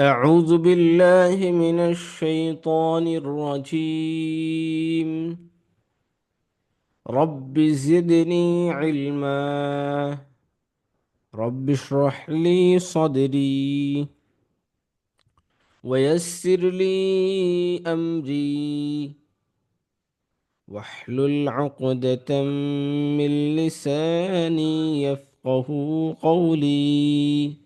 أعوذ بالله من الشيطان الرجيم. رب زدني علما. رب اشرح لي صدري. ويسر لي أمري. واحلل عقدة من لساني يفقه قولي.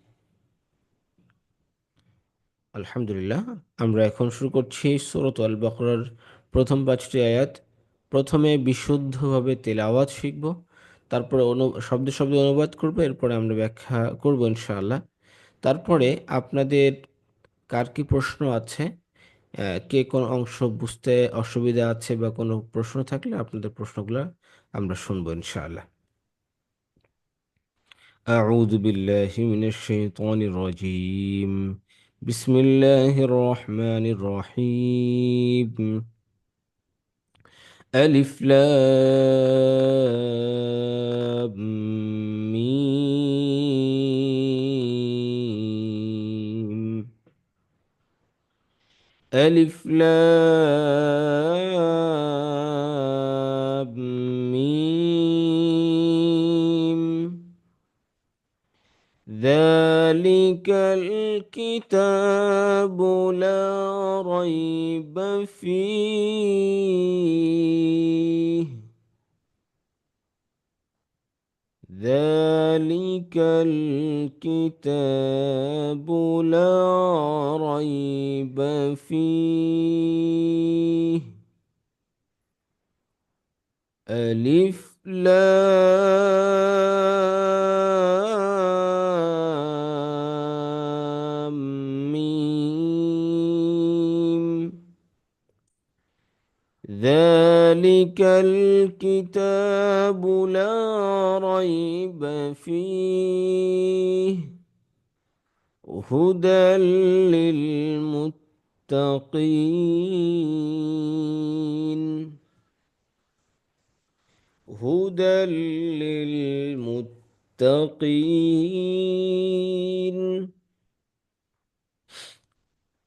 আলহামদুলিল্লাহ আমরা এখন শুরু করছি সুরত আল বকরার প্রথম পাঁচটি আয়াত প্রথমে বিশুদ্ধভাবে তেলাওয়াত শিখব তারপরে অনু শব্দ শব্দ অনুবাদ করব এরপরে আমরা ব্যাখ্যা করব ইনশাআল্লাহ তারপরে আপনাদের কার কি প্রশ্ন আছে কে কোন অংশ বুঝতে অসুবিধা আছে বা কোনো প্রশ্ন থাকলে আপনাদের প্রশ্নগুলো আমরা শুনবো ইনশাআল্লাহ أعوذ بالله من الشيطان الرجيم بسم الله الرحمن الرحيم. ألف لام ميم. ألف لام ذلك الكتاب لا ريب فيه ذلك الكتاب لا ريب فيه ألف لا ذلك الكتاب لا ريب فيه هدى للمتقين هدى للمتقين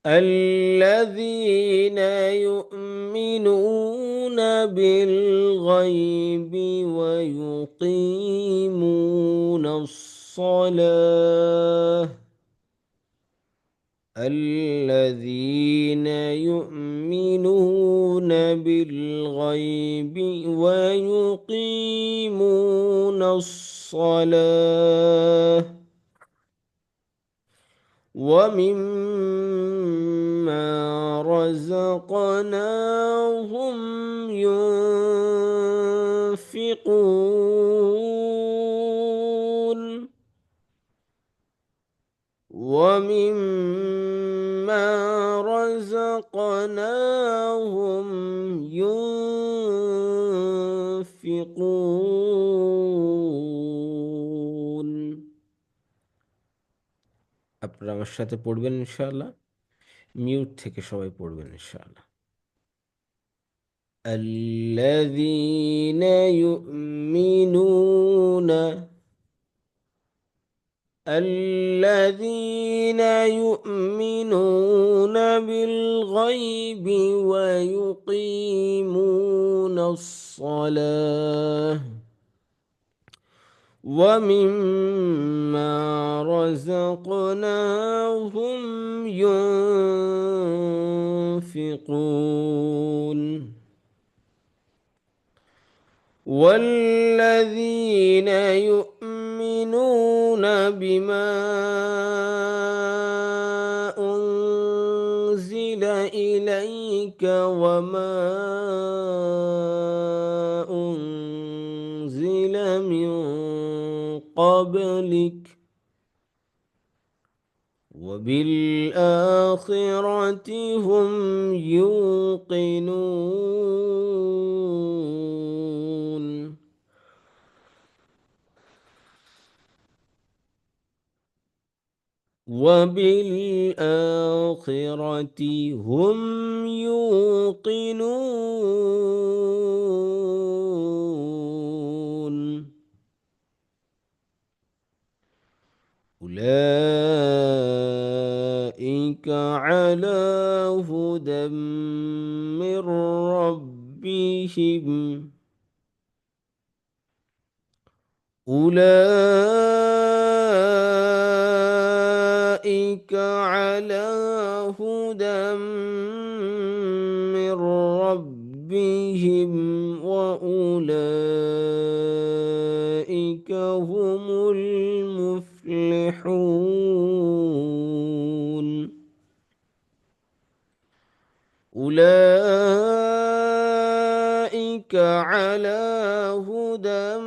الذين يؤمنون بالغيب ويقيمون الصلاة. الذين يؤمنون بالغيب ويقيمون الصلاة. ومما رزقناهم ينفقون ومما رزقناهم ينفقون আপনারা আমার সাথে পড়বেন ইনশাআল্লাহ মিউট থেকে সবাই পড়বেন ইনশাআল্লাহ الذين يؤمنون الذين يؤمنون بالغيب ويقيمون الصلاة ومما رزقناهم ينفقون. والذين يؤمنون بما أنزل إليك وما قبلك وبالآخرة هم يوقنون. وبالآخرة هم يوقنون. أولئك على هدى من ربهم أولئك على هدى من ربهم وأولئك هم المفلحون أولئك على هدى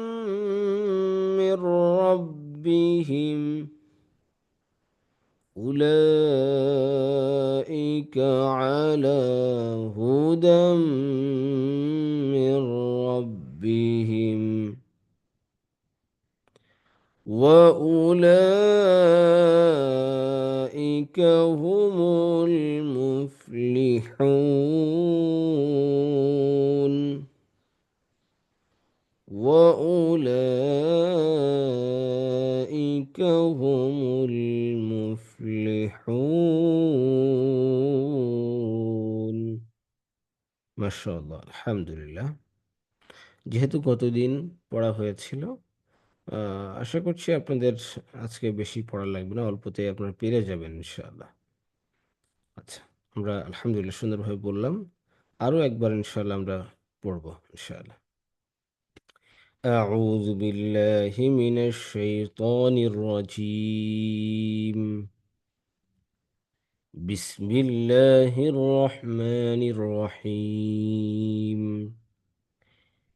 من ربهم. أولئك على هدى من ربهم. وأولئك هم المفلحون وأولئك هم المفلحون মাশাআল্লাহ আলহামদুলিল্লাহ যেহেতু গতদিন পড়া হয়েছিল আহ, আশা করছি আপনাদের আজকে বেশি পড়া লাগবে না অল্পতেই আপনারা পেরে যাবেন ইনশাআল্লাহ আচ্ছা আমরা আলহামদুলিল্লাহ সুন্দরভাবে বললাম আরও একবার ইনশাআল্লাহ আমরা পড়বো ইনশাআল্লাহ أعوذ بالله من الشيطان الرجيم بسم الله الرحمن الرحيم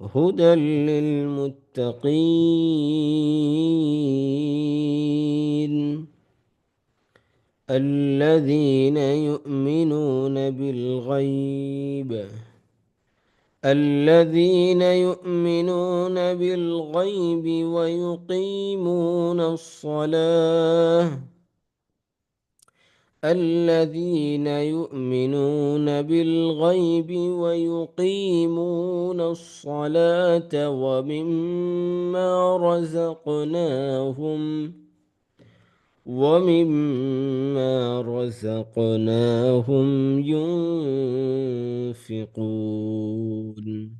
هدى للمتقين. الذين يؤمنون بالغيب الذين يؤمنون بالغيب ويقيمون الصلاة الذين يؤمنون بالغيب ويقيمون الصلاة ومما رزقناهم ومما رزقناهم ينفقون.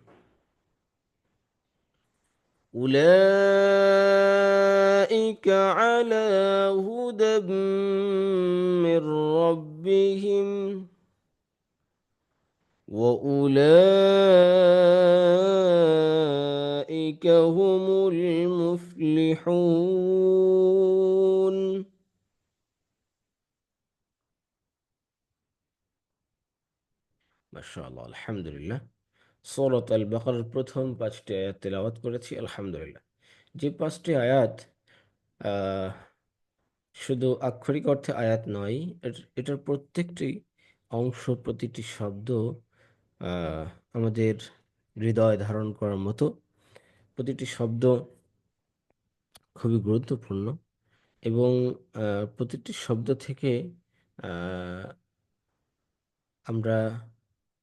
أولئك على هدى من ربهم وأولئك هم المفلحون ما شاء الله الحمد لله. সূরাত আল বাকারার প্রথম পাঁচটি আয়াত তেলাওয়াত করেছি, আলহামদুলিল্লাহ। যে পাঁচটি আয়াত শুধু আক্ষরিক অর্থে আয়াত নয় এটার প্রত্যেকটি অংশ, প্রতিটি শব্দ আমাদের হৃদয় ধারণ করার মতো, প্রতিটি শব্দ খুবই গুরুত্বপূর্ণ এবং প্রতিটি শব্দ থেকে আমরা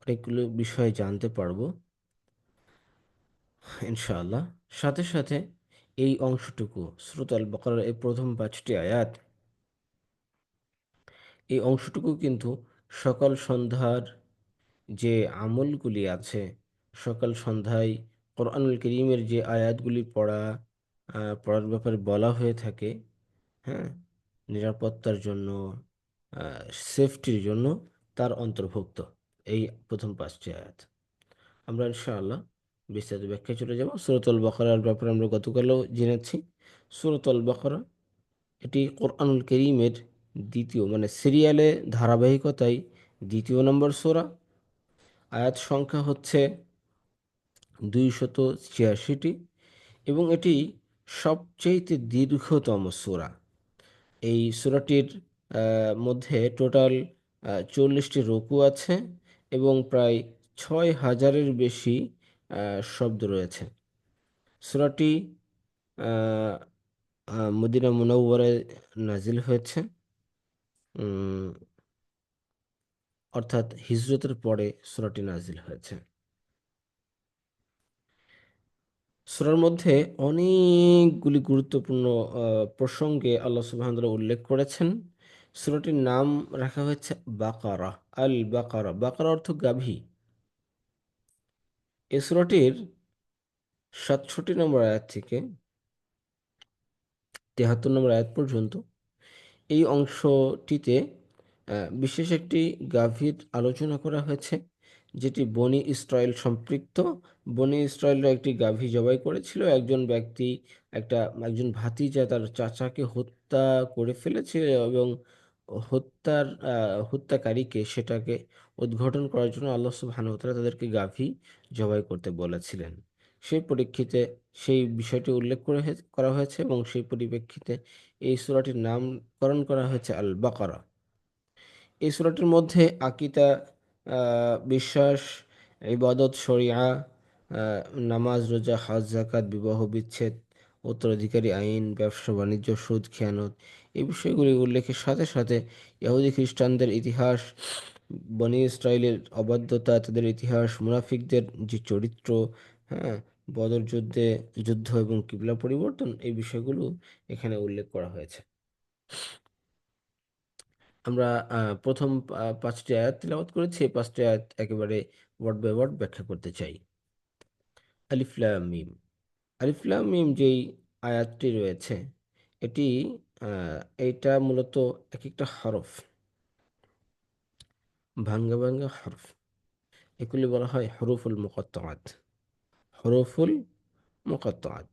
অনেকগুলো বিষয় জানতে পারব। ইনশাআল্লাহ। সাথে সাথে এই অংশটুকু সুরত আল বাকারার এই প্রথম পাঁচটি আয়াত, এই অংশটুকু কিন্তু সকাল সন্ধ্যার যে আমলগুলি আছে, সকাল সন্ধ্যায় কোরআনুল করিমের যে আয়াতগুলি পড়া পড়ার ব্যাপারে বলা হয়ে থাকে হ্যাঁ নিরাপত্তার জন্য সেফটির জন্য তার অন্তর্ভুক্ত। এই প্রথম পাঁচটি আয়াত। আমরা ইনশাআল্লাহ বিস্তারিত ব্যাখ্যা চলে যাব। সুরতুল বকরার ব্যাপারে আমরা গতকালও জেনেছি। সুরতুল বকরা এটি কোরআনুল করিমের দ্বিতীয় মানে সিরিয়ালে ধারাবাহিকতায় দ্বিতীয় নম্বর সোরা। আয়াত সংখ্যা হচ্ছে দুইশত ছিয়াশিটি এবং এটি সবচেয়েতে দীর্ঘতম সোরা। এই সোরাটির মধ্যে টোটাল চল্লিশটি রুকু আছে। এবং প্রায় ছয় হাজারের বেশি শব্দ রয়েছে। সূরাটি মদিনা মুনাওয়ারায় নাজিল হয়েছে। অর্থাৎ হিজরতের পরে সূরাটি নাজিল হয়েছে। সূরার মধ্যে অনেকগুলি গুরুত্বপূর্ণ প্রসঙ্গে আল্লাহ সুবহানাহু উল্লেখ করেছেন। সূরাটির নাম রাখা হয়েছে বাকারা আল বাকারা বাকারা অর্থ গাভী। এই সূরাটির সাতষট্টি নম্বর আয়াত থেকে তেহাত্তর নম্বর আয়াত পর্যন্ত এই অংশটিতে বিশেষ একটি গাভীর আলোচনা করা হয়েছে, যেটি বনি ইসরায়েল সম্পৃক্ত। বনি ইসরায়েলরা একটি গাভী জবাই করেছিল। একজন ব্যক্তি, একটা, একজন ভাতিজা তার চাচাকে হত্যা করে ফেলেছিল এবং হত্যার হত্যাকারীকে সেটাকে উদ্ঘাটন করার জন্য আল্লাহ সুবহানাহু ওয়া তাআলা তাদেরকে গাভী জবাই করতে বলেছিলেন। সেই পরিপ্রেক্ষিতে সেই বিষয়টি উল্লেখ করে করা হয়েছে এবং সেই পরিপ্রেক্ষিতে এই সূরাটির নামকরণ করা হয়েছে আল বাকারা এই সূরাটির মধ্যে আকিদা বিশ্বাস, ইবাদত, শরিয়া নামাজ, রোজা, হজ জাকাত বিবাহ, বিচ্ছেদ উত্তরাধিকারী আইন, ব্যবসা, বাণিজ্য, সুদ, খেয়ানত এই বিষয়গুলি উল্লেখের সাথে সাথে ইহুদি খ্রিস্টানদের ইতিহাস, বনি ইসরায়েলের অবাধ্যতা, তাদের ইতিহাস, মুনাফিকদের যে চরিত্র হ্যাঁ বদর যুদ্ধে যুদ্ধ এবং কিবলা পরিবর্তন এই বিষয়গুলো এখানে উল্লেখ করা হয়েছে। আমরা প্রথম পাঁচটি আয়াত তিলাওয়াত করেছি। এই পাঁচটি আয়াত একেবারে ওয়ার্ড বাই ওয়ার্ড ব্যাখ্যা করতে চাই। আলিফলাম মিম। আলিফলাম মিম যেই আয়াতটি রয়েছে, এটি এইটা মূলত এক একটা হরফ, ভাঙ্গা ভাঙ্গা হরফ। এগুলি বলা হয় হরফুল মুকত্তাত হরফুল মুকত্তাত।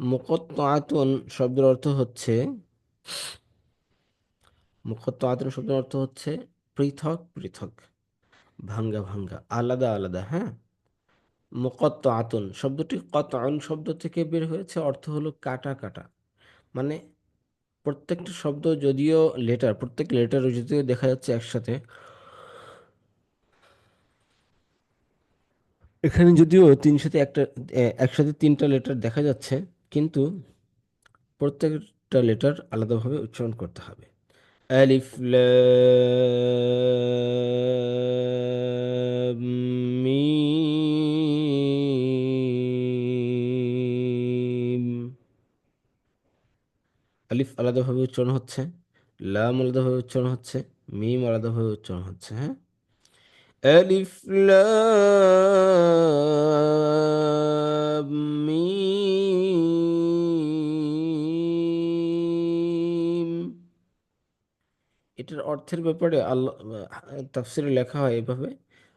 মুকত্তাতুন শব্দের অর্থ হচ্ছে মুখত্তাতুন শব্দের অর্থ হচ্ছে পৃথক পৃথক, ভাঙ্গা ভাঙ্গা, আলাদা আলাদা হ্যাঁ? মুকত্ত আতুন শব্দটি কত আন শব্দ থেকে বের হয়েছে, অর্থ হলো কাটা কাটা। মানে প্রত্যেকটা শব্দ যদিও লেটার প্রত্যেক লেটার যদিও দেখা যাচ্ছে একসাথে। এখানে যদিও তিন সাথে একটা একসাথে তিনটা লেটার দেখা যাচ্ছে, কিন্তু প্রত্যেকটা লেটার আলাদাভাবে উচ্চারণ করতে হবে। আলিফ আলিফ আলাদাভাবে উচ্চারণ হচ্ছে, লাম আলাদাভাবে উচ্চারণ হচ্ছে, মিম আলাদাভাবে উচ্চারণ হচ্ছে হ্যাঁ? আলিফ লাম মিম এটার অর্থের ব্যাপারে আল্লাহ তাফসিরে লেখা হয় এভাবে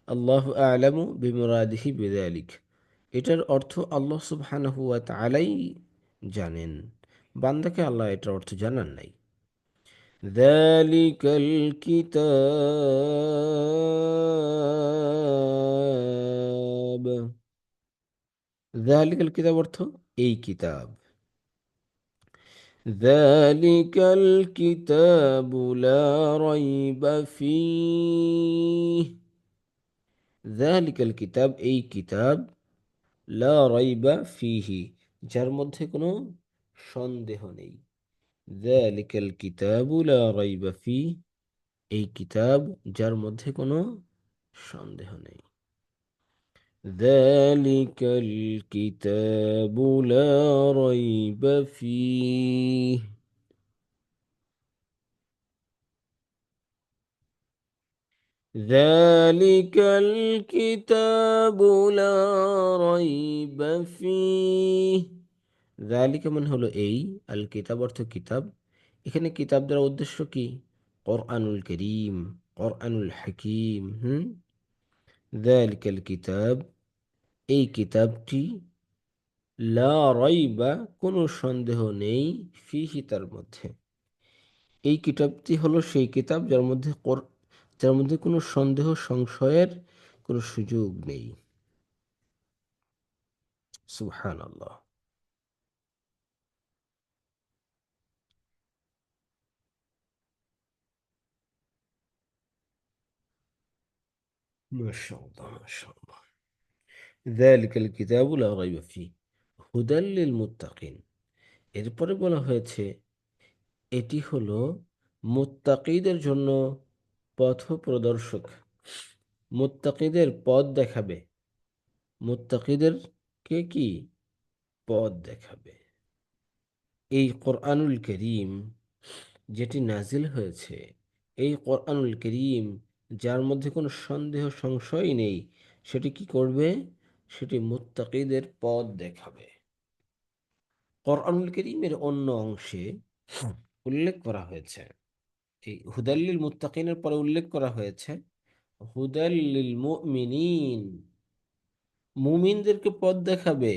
আল্লাহ আলামু বিমরাদিহি বিদালিক এটার অর্থ আল্লাহ সুবহানাহু ওয়া তাআলাই জানেন বান্দাকে আল্লাহ এটার অর্থ জানান নাই ذلك الكتاب ذلك الكتاب অর্থ এই কিতাব ذلك الكتاب لا ريب فيه ذلك الكتاب এই কিতাব লা রাইবা ফিহি যার মধ্যে কোনো সন্দেহ নেই যালিকাল কিতাবু লা রাইবা ফি এই কিতাব যার মধ্যে কোনো সন্দেহ নেই যালিকাল কিতাবু লা রাইবা ফিহ ذلك الكتاب لا ريب فيه জালিকা মানে হলো এই আল কিতাব অর্থ কিতাব এখানে কিতাব দ্বারা উদ্দেশ্য কি কোরআনুল করিম কোরআনুল হাকিম হুম জালিকাল কিতাব এই কিতাবটি লা রইবা কোনো সন্দেহ নেই ফিহি তার মধ্যে। এই কিতাবটি হলো সেই কিতাব যার মধ্যে যার মধ্যে কোনো সন্দেহ, সংশয়ের কোনো সুযোগ নেই। সুহান আল্লাহ মাশাআল্লাহ মাশাআল্লাহ। ذلك الكتاب لا ريب فيه هدى للمتقين এরপরে বলা হয়েছে এটি হলো মুত্তাকিদের জন্য পথ প্রদর্শক মুত্তাকিদের পথ দেখাবে মুত্তাকিদেরকে কি পথ দেখাবে এই কোরআনুল করিম যেটি নাজিল হয়েছে এই কোরআনুল করিম যার মধ্যে কোনো সন্দেহ সংশয় নেই সেটি কি করবে সেটি মুত্তাকিদের পথ দেখাবে। কোরআনুল করিমের অন্য অংশে উল্লেখ করা হয়েছে। এই হুদাল্লিল মুত্তাকিনের পরে উল্লেখ করা হয়েছে, হুদাল্লিল মুমিনিন, মুমিনদেরকে পথ দেখাবে।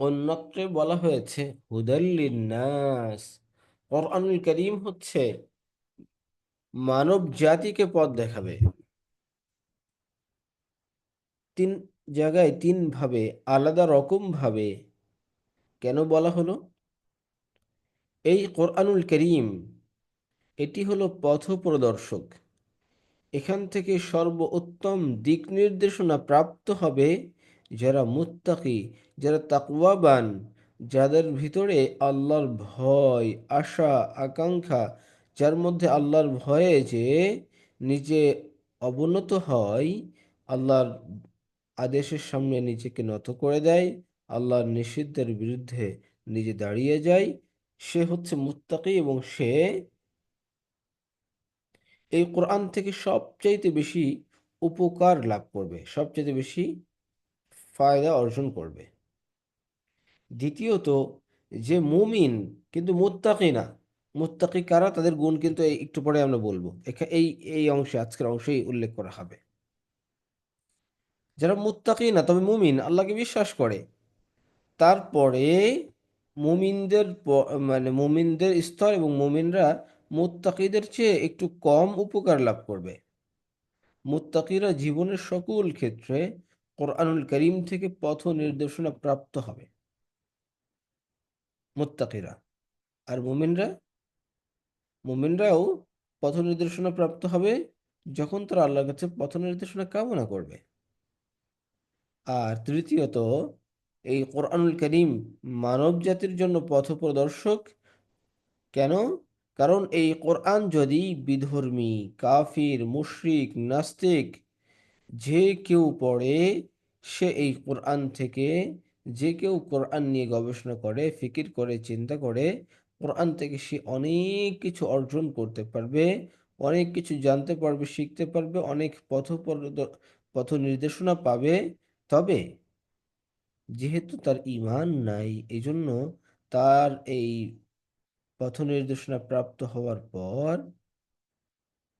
অন্যত্রে বলা হয়েছে, হুদাল্লিন নাস, কোরআনুল করিম হচ্ছে মানব জাতিকে পথ দেখাবে। তিন জায়গায় তিন ভাবে, আলাদা রকম ভাবে কেন বলা হলো? এই কোরআনুল করিম, এটি হলো পথ প্রদর্শক এখান থেকে সর্বোত্তম দিক নির্দেশনা প্রাপ্ত হবে যারা মুত্তাকি, যারা তাকওয়াবান, যাদের ভিতরে আল্লাহর ভয়, আশা, আকাঙ্ক্ষা, যার মধ্যে আল্লাহর ভয়ে যে নিজে অবনত হয়, আল্লাহর আদেশের সামনে নিজেকে নত করে দেয়, আল্লাহর নিষিদ্ধের বিরুদ্ধে নিজে দাঁড়িয়ে যায়। সে হচ্ছে মুত্তাকি এবং সে এই কোরআন থেকে সবচাইতে বেশি উপকার লাভ করবে, সবচাইতে বেশি ফায়দা অর্জন করবে। দ্বিতীয়ত, যে মুমিন কিন্তু মুত্তাকি না। মুত্তাকি কারা? তাদের গুণ কিন্তু একটু পরে আমরা বলব। এই এই অংশে, আজকের অংশেই উল্লেখ করা হবে। যারা মুত্তাকি না, তবে মুমিন, আল্লাহকে বিশ্বাস করে। তারপরে মুমিনদের মানে মুমিনদের স্তর এবং মুমিনরা মুত্তাকিদের চেয়ে একটু কম উপকার লাভ করবে। মুত্তাকিরা জীবনের সকল ক্ষেত্রে কোরআনুল করিম থেকে পথ নির্দেশনা প্রাপ্ত হবে। মুত্তাকিরা। আর মুমিনরা? মুমিনরাও পথ নির্দেশনা প্রাপ্ত হবে যখন তারা আল্লাহর কাছে পথ নির্দেশনা কামনা করবে। আর তৃতীয়ত, এই কোরআনুল করিম মানব জাতির জন্য পথ প্রদর্শক কেন? কারণ এই কোরআন যদি বিধর্মী, কাফির, মুশরিক, নাস্তিক যে কেউ পড়ে, সে এই কোরআন থেকে যে কেউ কোরআন নিয়ে গবেষণা করে, ফিকির করে, চিন্তা করে, কোরআন থেকে সে অনেক কিছু অর্জন করতে পারবে, অনেক কিছু জানতে পারবে, শিখতে পারবে, অনেক পথ পথ নির্দেশনা পাবে তবে যেহেতু তার ইমান নাই এই জন্য তার এই পথ নির্দেশনা প্রাপ্ত হওয়ার পর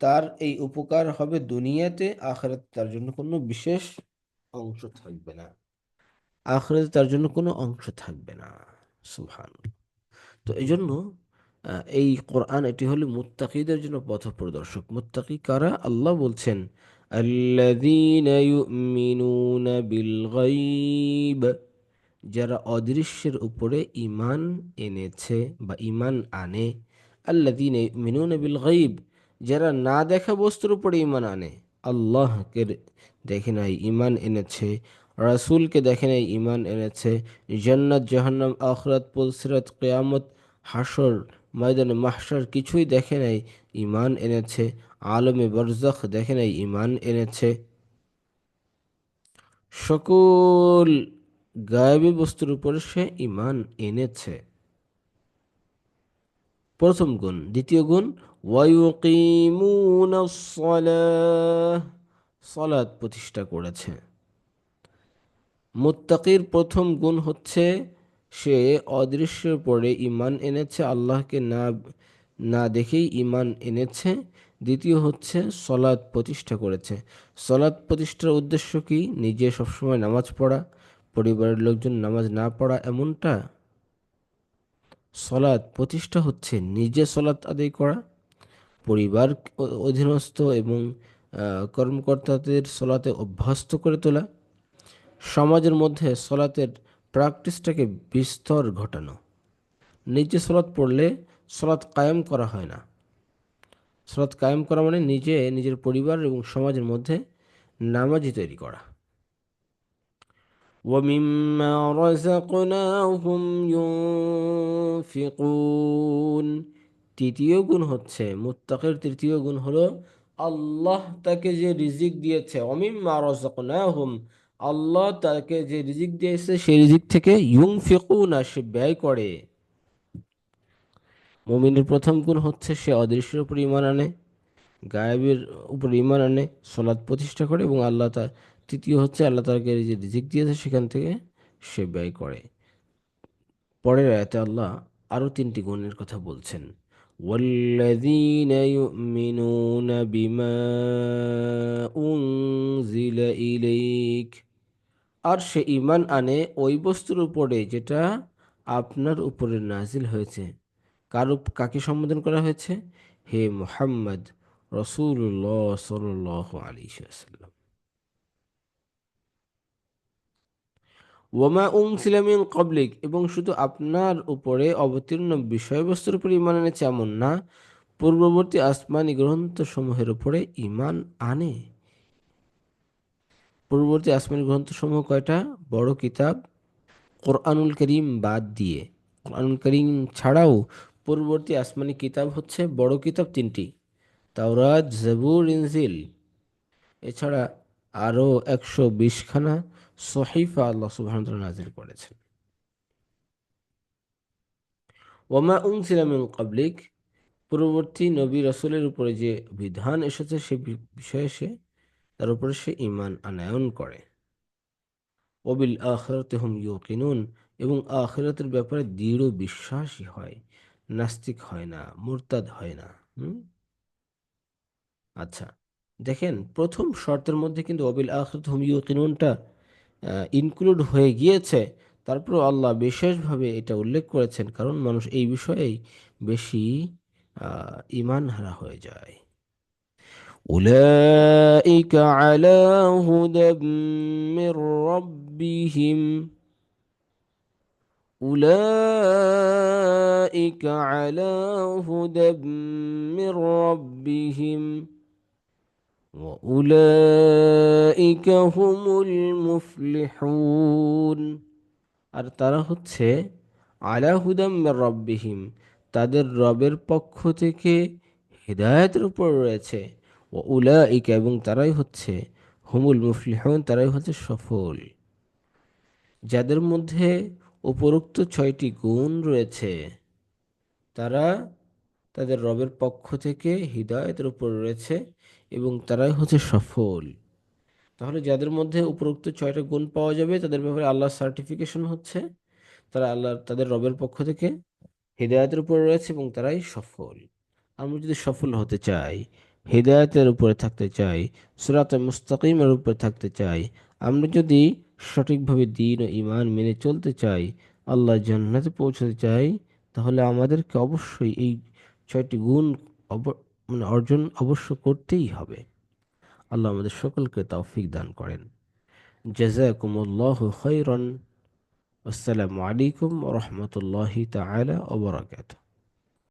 তার এই উপকার হবে দুনিয়াতে, আখরাতে তার জন্য কোনো বিশেষ অংশ থাকবে না। আখরাতে তার জন্য কোনো অংশ থাকবে না সুহান তো এই জন্য এই কোরআন এটি হলো মুত্তাকিদের জন্য পথ প্রদর্শক। মুত্তাকি কারা? আল্লাহ বলছেন ইউমিনুনা বিল গায়ব যারা অদৃশ্যের উপরে ইমান এনেছে বা ইমান আনে। আল্লাযীনা ইউমিনুনা বিল গায়ব যারা না দেখা বস্তুর উপরে ইমান আনে। আল্লাহকে দেখে নাই ইমান এনেছে, রাসুলকে দেখে নাই ইমান এনেছে, জান্নাত, জাহান্নাম, আখরাত পুলসিরাত কেয়ামত হাসর ময়দানে মাহসার কিছুই দেখে নাই ইমান এনেছে। আলমে বরজখ দেখে নাই ইমান এনেছে। সকল গায়েবী বস্তুর উপরে সে ইমান এনেছে। প্রথম গুণ, দ্বিতীয় গুণ সলাদ প্রতিষ্ঠা করেছে। মুত্তাকির প্রথম গুণ হচ্ছে সে অদৃশ্যের পরে ইমান এনেছে, আল্লাহকে না না দেখেই ইমান এনেছে। দ্বিতীয় হচ্ছে সলাৎ প্রতিষ্ঠা করেছে। সলাৎ প্রতিষ্ঠার উদ্দেশ্য কি? নিজে সবসময় নামাজ পড়া, পরিবারের লোকজন নামাজ না পড়া এমনটা? সলাৎ প্রতিষ্ঠা হচ্ছে নিজে সলাৎ আদায় করা, পরিবার অধীনস্থ এবং কর্মকর্তাদের সলাতে অভ্যস্ত করে তোলা, সমাজের মধ্যে সলাতের প্র্যাকটিসটাকে বিস্তর ঘটানো। নিজে সলাৎ পড়লে সলাৎ কায়েম করা হয় না। সলাৎ কায়েম করা মানে নিজে নিজের পরিবার এবং সমাজের মধ্যে নামাজি তৈরি করা ومما رزقناهم ينفقون তৃতীয় গুণ হচ্ছে মুত্তাকের তৃতীয় গুণ হলো আল্লাহ তাকে যে রিজিক দিয়েছে অমিম্মা রজকনাহুম আল্লাহ তাকে যে রিজিক দিয়েছে সেই রিজিক থেকে ইউং ফিকুনা সে ব্যয় করে মমিনের প্রথম গুণ হচ্ছে সে অদৃশ্যের উপর ইমান আনে গায়েবের উপর ইমান আনে সলাদ প্রতিষ্ঠা করে এবং আল্লাহ তার তৃতীয় হচ্ছে আল্লাহ তাকে যে রিজিক দিয়েছে সেখান থেকে সে ব্যয় করে পরের আয়াতে আল্লাহ আরও তিনটি গুণের কথা বলছেন والذين يؤمنون بما أنزل إليك আর সে ইমান আনে ওই বস্তুর উপরে যেটা আপনার উপরে নাজিল হয়েছে কার, কাকে সম্বোধন করা হয়েছে? হে মোহাম্মদ রসুল্লাহ সাল আলী সাল্লাম ওমা উংসিলামিন কবলিক এবং শুধু আপনার উপরে অবতীর্ণ বিষয়বস্তুর উপরে ইমান এনেছে এমন না, পূর্ববর্তী আসমানি গ্রন্থসমূহের উপরে ইমান আনে। পূর্ববর্তী আসমানি গ্রন্থসমূহ কয়টা? বড় কিতাব, কোরআনুল করিম বাদ দিয়ে। কোরআনুল করিম ছাড়াও পূর্ববর্তী আসমানি কিতাব হচ্ছে বড় কিতাব তিনটি, তাওরাত, জবুর, ইনজিল। এছাড়া আরও একশো বিশখানা সহিফা আল্লাহ সুবাহ নাজিল করেছেন। ওমা উং সিলামিন কাবলিক পূর্ববর্তী নবী রসুলের উপরে যে বিধান এসেছে সে বিষয়ে সে, তার উপরে সে ইমান আনায়ন করে। ওবিল আখরতে হুম ইউকিনুন, এবং আখেরাতের ব্যাপারে দৃঢ় বিশ্বাসী হয়। নাস্তিক হয় না মুরতাদ হয় না হুম আচ্ছা দেখেন প্রথম শর্তের মধ্যে কিন্তু অবিল আখরত হুম ইউকিনুনটা ইনক্লুড হয়ে গিয়েছে তারপর আল্লাহ বিশেষভাবে এটা উল্লেখ করেছেন কারণ মানুষ এই বিষয়েই বেশি ইমান হারা হয়ে যায় أولئك على هدى من ربهم أولئك على هدى من ربهم وأولئك هم المفلحون আর তারা হচ্ছে আলা হুদাম রব্বিহিম তাদের রবের পক্ষ থেকে হৃদায়তের উপর রয়েছে ও উলাইকা এবং তারাই হচ্ছে হুমুল মুফলিহন তারাই হচ্ছে সফল যাদের মধ্যে উপরোক্ত ছয়টি গুণ রয়েছে। তারা তাদের রবের পক্ষ থেকে হৃদায়তের উপর রয়েছে এবং তারাই হচ্ছে সফল। তাহলে যাদের মধ্যে উপরোক্ত ছয়টা গুণ পাওয়া যাবে, তাদের ব্যাপারে আল্লাহ সার্টিফিকেশন হচ্ছে। তারা আল্লাহ তাদের রবের পক্ষ থেকে হৃদায়তের উপর রয়েছে এবং তারাই সফল। আমরা যদি সফল হতে চাই হৃদায়তের উপরে থাকতে চাই সুরাত মুস্তাকিমের উপরে থাকতে চাই আমরা যদি সঠিকভাবে দিন ও ইমান মেনে চলতে চাই, আল্লাহ জান্নাতে পৌঁছতে চাই, তাহলে আমাদেরকে অবশ্যই এই ছয়টি গুণ মানে অর্জন অবশ্য করতেই হবে। আল্লাহ আমাদের সকলকে তৌফিক দান করেন। জাজাকুমুল্লাহ খৈরন আসসালামু আলাইকুম রহমতুল্লাহি তালা ওবরাকাতুহ